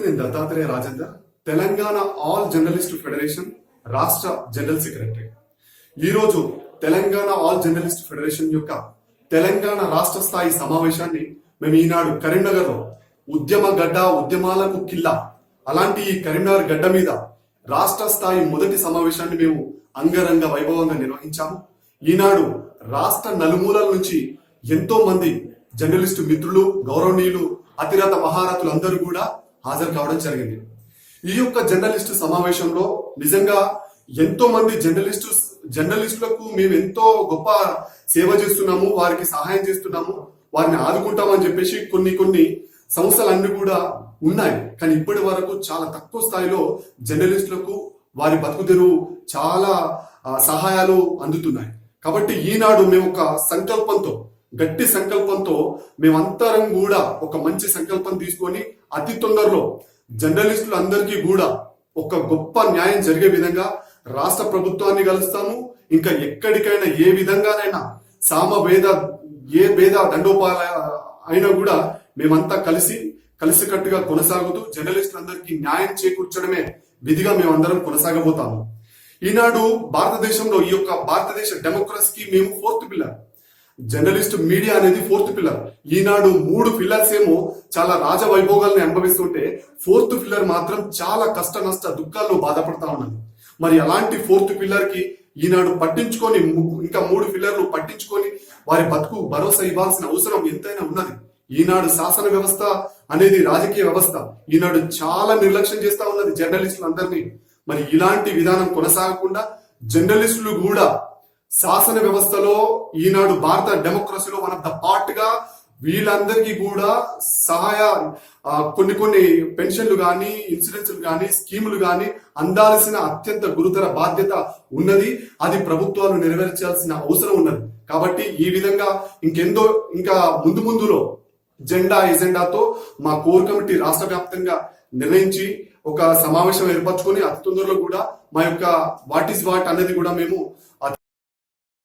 నేను Dattatreya Rajender Telangana all journalist federation రాష్ట్ర general secretary ఈరోజు తెలంగాణ ఆల్ జర్నలిస్ట్ ఫెడరేషన్ యొక్క తెలంగాణ రాష్ట్ర స్థాయి సమావేశాన్ని మేము ఈనాడు కరీంనగర్లో ఉద్యమ గడ్డ ఉద్యమాలకు కిల్లా అలాంటి ఈ కరీంనగర్ గడ్డ మీద రాష్ట్ర స్థాయి మొదటి సమావేశాన్ని మేము అంగరంగ వైభవంగా నిర్వహించాము. ఈనాడు రాష్ట్ర నలుమూలల నుంచి ఎంతో మంది జర్నలిస్టు మిత్రులు గౌరవనీయులు అతిరథ మహారథులు అందరూ కూడా హాజరు కావడం జరిగింది. ఈ యొక్క జర్నలిస్టు సమావేశంలో నిజంగా ఎంతో మంది జర్నలిస్టు జర్నలిస్టులకు మేము ఎంతో గొప్ప సేవ చేస్తున్నాము వారికి సహాయం చేస్తున్నాము వారిని ఆదుకుంటామని చెప్పేసి కొన్ని కొన్ని సంస్థలన్నీ కూడా ఉన్నాయి. కానీ ఇప్పటి వరకు చాలా తక్కువ స్థాయిలో జర్నలిస్టులకు వారి బతుకుదెరువు చాలా సహాయాలు అందుతున్నాయి. కాబట్టి ఈనాడు మేము ఒక సంకల్పంతో గట్టి సంకల్పంతో మేమంతరం కూడా ఒక మంచి సంకల్పం తీసుకొని అతి తొందరలో జర్నలిస్టులు అందరికీ కూడా ఒక గొప్ప న్యాయం జరిగే విధంగా రాష్ట్ర ప్రభుత్వాన్ని కలుస్తాము. ఇంకా ఎక్కడికైనా ఏ విధంగానైనా సామ భేద ఏ భేద దండోపాల అయినా కూడా మేమంతా కలిసి కలిసికట్టుగా కొనసాగుతూ జర్నలిస్టులందరికీ న్యాయం చేకూర్చడమే విధిగా మేమందరం కొనసాగబోతాము. ఈనాడు భారతదేశంలో ఈ యొక్క భారతదేశ డెమోక్రసీకి మేము ఫోర్త్ పిల్లర్. జర్నలిస్ట్ మీడియా అనేది ఫోర్త్ పిల్లర్. ఈనాడు మూడు పిల్లర్స్ ఏమో చాలా రాజవైభోగాల్ని అనుభవిస్తుంటే ఫోర్త్ పిల్లర్ మాత్రం చాలా కష్ట నష్ట దుఃఖాల్లో బాధపడతా ఉన్నది. మరి అలాంటి ఫోర్త్ పిల్లర్కి ఈనాడు పట్టించుకొని ఇంకా మూడు పిల్లర్లు పట్టించుకొని వారి బతుకు భరోసా ఇవ్వాల్సిన అవసరం ఎంతైనా ఉన్నది. ఈనాడు శాసన వ్యవస్థ అనేది రాజకీయ వ్యవస్థ. ఈనాడు చాలా నిర్లక్ష్యం చేస్తా ఉన్నది జర్నలిస్టులందరినీ. మరి ఇలాంటి విధానం కొనసాగకుండా జర్నలిస్టులు కూడా శాసన వ్యవస్థలో ఈనాడు భారత డెమోక్రసీలో వన్ ఆఫ్ ద పార్ట్గా వీళ్ళందరికీ కూడా సహాయ కొన్ని కొన్ని పెన్షన్లు కానీ ఇన్సూరెన్స్లు కానీ స్కీములు కానీ అందాల్సిన అత్యంత గురుతర బాధ్యత ఉన్నది. అది ప్రభుత్వాలు నెరవేర్చాల్సిన అవసరం ఉన్నది. కాబట్టి ఈ విధంగా ఇంకెందో ఇంకా ముందు ముందులో జెండా ఎజెండాతో మా కోర్ కమిటీ రాష్ట్ర వ్యాప్తంగా నిర్ణయించి ఒక సమావేశం ఏర్పరచుకొని అతి తొందరలో కూడా మా యొక్క వాట్ ఈస్ వాట్ అనేది కూడా మేము